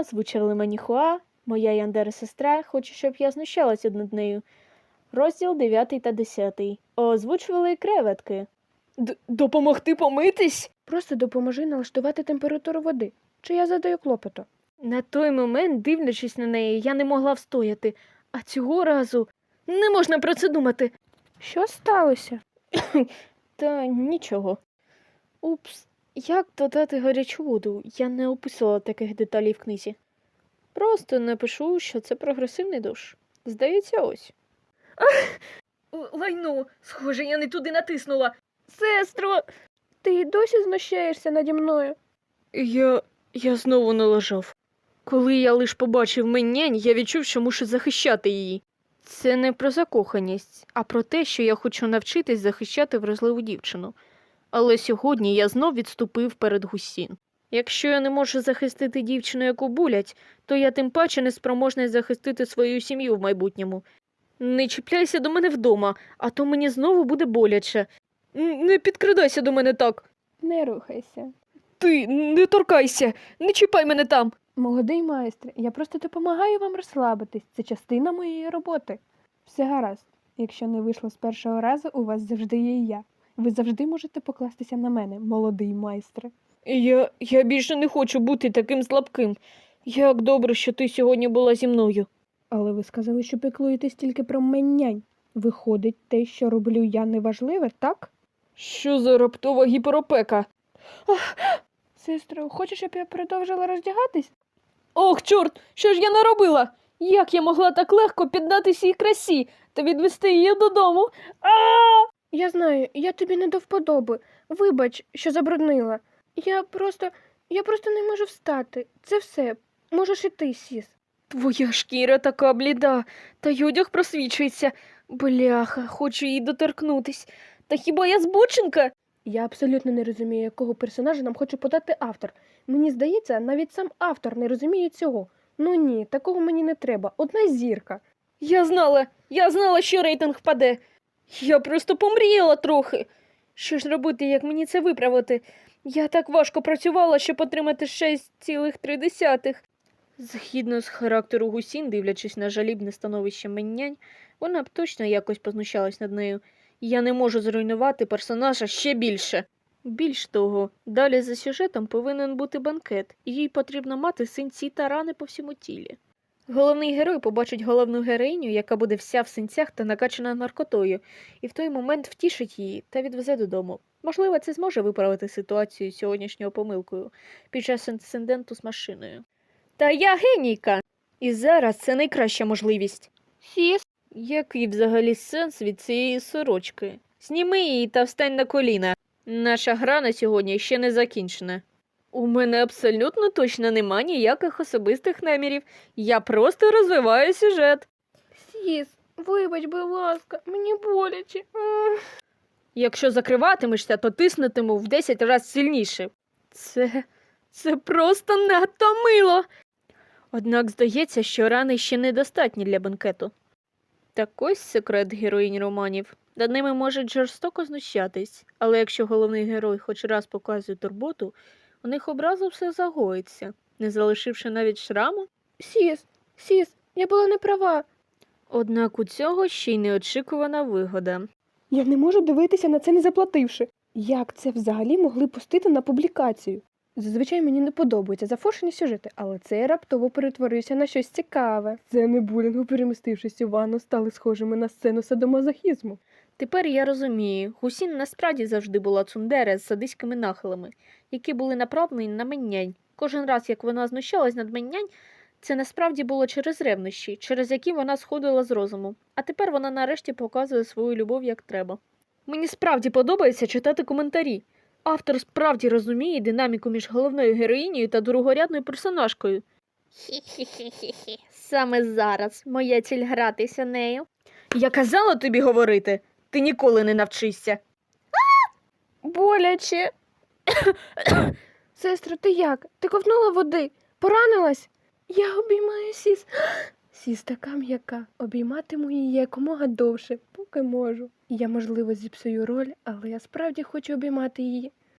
Озвучили мені Хуа, моя Яндера сестра хоче, щоб я знущалася над нею. Розділ 9 та 10. Озвучували креветки. Д- допомогти помитись? Просто допоможи налаштувати температуру води. Чи я задаю клопоту? На той момент, дивлячись на неї, я не могла встояти, а цього разу не можна про це думати. Що сталося? Та нічого. Упс, як додати гарячу воду? Я не описувала таких деталей в книзі. Просто напишу, що це прогресивний душ. Здається, ось. Лайно, схоже, я не туди натиснула. Сестро! Ти й досі знущаєшся наді мною? Я. я знову налажав. Коли я лиш побачив менянь, я відчув, що мушу захищати її. Це не про закоханість, а про те, що я хочу навчитись захищати вразливу дівчину. Але сьогодні я знов відступив перед гусін. Якщо я не можу захистити дівчину, яку булять, то я тим паче не спроможний захистити свою сім'ю в майбутньому. Не чіпляйся до мене вдома, а то мені знову буде боляче. Не підкрадайся до мене так. Не рухайся. Ти не торкайся, не чіпай мене там. Молодий майстре, я просто допомагаю вам розслабитись. Це частина моєї роботи. Все гаразд. Якщо не вийшло з першого разу, у вас завжди є я. Ви завжди можете покластися на мене, молодий майстре. Я, я більше не хочу бути таким слабким. Як добре, що ти сьогодні була зі мною. Але ви сказали, що піклуєтесь тільки про меннянь. Виходить, те, що роблю я, неважливе, так? Що за раптова гіперопека? Сестро, хочеш, щоб я продовжила роздягатись? Ох, чорт, що ж я наробила? Як я могла так легко піддатися їй красі та відвести її додому? А! Я знаю, я тобі не до вподоби. Вибач, що забруднила. Я просто. я просто не можу встати. Це все. Можеш і ти, сіс. Твоя шкіра така бліда, та й одяг просвічується. Бляха, хочу їй доторкнутись. Та хіба я збочинка? Я абсолютно не розумію, якого персонажа нам хоче подати автор. Мені здається, навіть сам автор не розуміє цього. Ну ні, такого мені не треба. Одна зірка. Я знала, я знала, що рейтинг впаде. Я просто помріяла трохи. Що ж робити, як мені це виправити? Я так важко працювала, щоб отримати 6,3. Згідно з характеру гусін, дивлячись на жалібне становище меннянь, вона б точно якось познущалась над нею. Я не можу зруйнувати персонажа ще більше. Більш того, далі за сюжетом повинен бути банкет, і їй потрібно мати синці та рани по всьому тілі. Головний герой побачить головну героїню, яка буде вся в синцях та накачана наркотою, і в той момент втішить її та відвезе додому. Можливо, це зможе виправити ситуацію сьогоднішньою помилкою під час інциденту з машиною. Та я генійка! І зараз це найкраща можливість. Сіс. Який взагалі сенс від цієї сорочки? Зніми її та встань на коліна. Наша гра на сьогодні ще не закінчена. У мене абсолютно точно нема ніяких особистих намірів. Я просто розвиваю сюжет. Сіс, вибач, будь ласка, мені боляче. Якщо закриватимешся, то тиснутиму в 10 разів сильніше. Це. це просто надто мило. Однак здається, що рани ще недостатні для бенкету. Так ось секрет героїнь романів. Над ними можуть жорстоко знущатись, але якщо головний герой хоч раз показує турботу, у них образу все загоїться, не залишивши навіть шраму. Сіс, сіс, я була не права. Однак у цього ще й неочікувана вигода. Я не можу дивитися на це не заплативши. Як це взагалі могли пустити на публікацію? Зазвичай мені не подобаються зафоршені сюжети, але цей раптово перетворився на щось цікаве. Це не булінгу, перемістившись у ванну, стали схожими на сцену садомазохізму. Тепер я розумію, Гусін насправді завжди була цундере з садиськими нахилами, які були направлені на меннянь. Кожен раз, як вона знущалась над меннянь, це насправді було через ревнощі, через які вона сходила з розуму. А тепер вона нарешті показує свою любов як треба. Мені справді подобається читати коментарі. Автор справді розуміє динаміку між головною героїнею та другорядною персонажкою. Хі-хі-хі-хі. Саме зараз моя ціль гратися нею. Я казала тобі говорити, ти ніколи не навчишся. Боляче. Сестро, ти як? Ти ковтнула води? Поранилась? Я обіймаю сіс. Сіс така м'яка. Обійматиму її якомога довше, поки можу. Я, можливо, зіпсую роль, але я справді хочу обіймати її.